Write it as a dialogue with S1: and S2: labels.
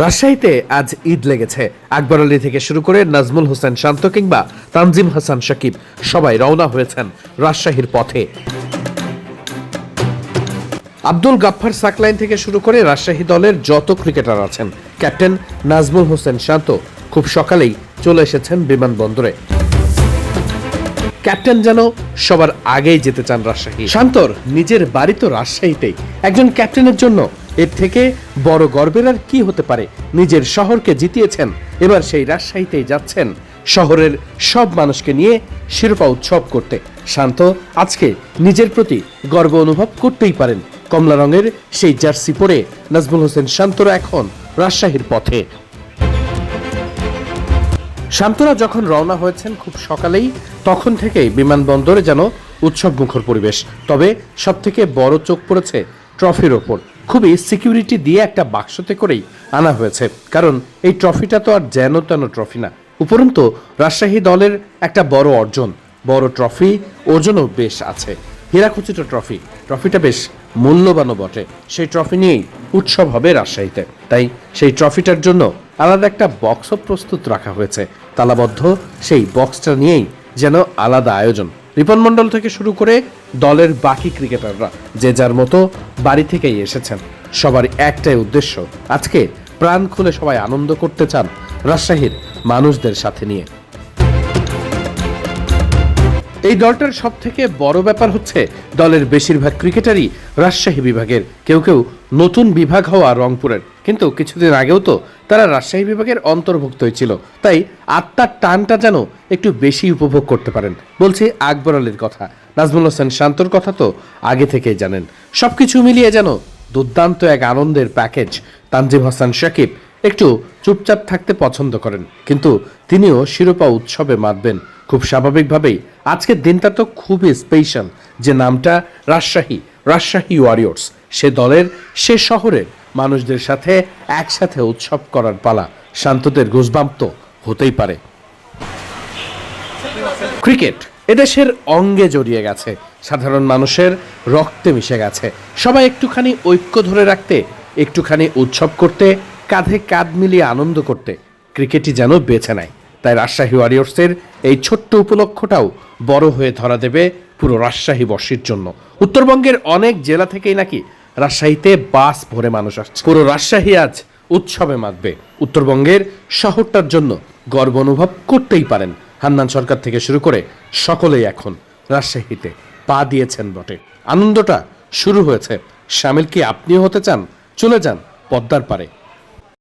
S1: রাজশাহীতে আজ ঈদ লেগেছে। আকবর আলী থেকে শুরু করে নাজমুল হোসেন শান্ত কিংবা তানজিম হাসান শাকিব সবাই রওনা হয়েছেন রাজশাহীর পথে। আব্দুল গাফফার সাকলাইন থেকে শুরু করে রাজশাহী দলের যত ক্রিকেটার আছেন, ক্যাপ্টেন নাজমুল হোসেন শান্ত খুব সকালেই চলে এসেছেন বিমানবন্দরে। ক্যাপ্টেন যেন সবার আগেই যেতে চান রাজশাহী। শান্তর নিজের বাড়ি তো রাজশাহীতেই। একজন ক্যাপ্টেনের জন্য এর থেকে বড় গর্বের আর কি হতে পারে? নিজের শহরকে জিতিয়েছেন, এবার সেই রাজশাহীতেই যাচ্ছেন। শহরের সব মানুষকে নিয়ে শিরোপা উৎসব করতে। শান্ত, আজকে নিজের প্রতি গর্ব অনুভব করতেই পারেন কমলা রঙের সেই জার্সি পরে নাজমুল হোসেন শান্তরা এখন রাজশাহীর পথে। শান্তরা যখন রওনা হয়েছেন খুব সকালেই, তখন থেকেই বিমানবন্দরে যেন উৎসব মুখর পরিবেশ। তবে সব থেকে বড় চোখ পড়েছে ট্রফির ওপর। খুবই সিকিউরিটি দিয়ে একটা বাক্সতে করেই আনা হয়েছে। কারণ এই ট্রফিটা তো আর যেন তেন ট্রফি না। উপরন্তু, রাজশাহী দলের একটা বড় অর্জন। বড় ট্রফি ওজনও বেশ আছে। হীরাখচিত ট্রফি। ট্রফিটা বেশ মূল্যবানও বটে। সেই ট্রফি নিয়েই উৎসব হবে রাজশাহীতে। তাই সেই ট্রফিটার জন্য আলাদা একটা বক্সও প্রস্তুত রাখা হয়েছে। তালাবদ্ধ সেই বক্সটা নিয়েই যেন আলাদা আয়োজন। রিপন মণ্ডল থেকে শুরু করে দলের বাকি ক্রিকেটাররা, যে যার মতো বাড়ি থেকেই এসেছেন। সবার একটাই উদ্দেশ্য, আজকে প্রাণ খুলে সবাই আনন্দ করতে চান রাজশাহীর মানুষদের সাথে নিয়ে। এই দলটার সব থেকে বড় ব্যাপার হচ্ছে দলের বেশিরভাগ ক্রিকেটারই রাজশাহী বিভাগের, কেউ কেউ নতুন বিভাগ হওয়া রংপুরের। কিন্তু কিছুদিন আগেও তো তারা রাজশাহী বিভাগের অন্তর্ভুক্ত হয়েছিল। তাই আত্মার টানটা যেন একটু বেশি উপভোগ করতে পারেন, বলছি আকবর আলীর কথা। নাজমুল হোসেন শান্তর কথা তো আগে থেকেই জানেন। সবকিছু মিলিয়ে যেন দুর্দান্ত এক আনন্দের প্যাকেজ তানজিম হাসান শাকিব একটু চুপচাপ থাকতে পছন্দ করেন। কিন্তু তিনিও শিরোপা উৎসবে মাতবেন। খুব স্বাভাবিকভাবেই আজকের দিনটা তো খুবই স্পেশাল যে নামটা রাজশাহী রাজশাহী ওয়ারিয়র্স সে দলের, সে শহরের মানুষদের সাথে একসাথে উৎসব করার পালা শান্তদের গুজবাম্প তো হতেই পারে। ক্রিকেট এদেশের অঙ্গে জড়িয়ে গেছে। সাধারণ মানুষের রক্তে মিশে গেছে। সবাই একটুখানি ঐক্য ধরে রাখতে, একটুখানি উৎসব করতে, কাঁধে কাঁধ মিলিয়ে আনন্দ করতে ক্রিকেটই যেন বেছে নেয়। তাই রাজশাহী ওয়ারিয়র্সের এই ছোট্ট উপলক্ষটাও বড় হয়ে ধরা দেবে পুরো রাজশাহী বর্ষের জন্য। উত্তরবঙ্গের অনেক জেলা থেকেই নাকি রাজশাহীতে বাস ভরে মানুষ আসছে। পুরো রাজশাহী আজ উৎসবে মাতবে। উত্তরবঙ্গের শহরটার জন্য গর্ব অনুভব করতেই পারেন হান্নান সরকার থেকে শুরু করে সকলেই এখন রাজশাহীতে পা দিয়েছেন বটে। আনন্দটা শুরু হয়েছে। সামিল কি আপনিও হতে চান? চলে যান পদ্মার পারে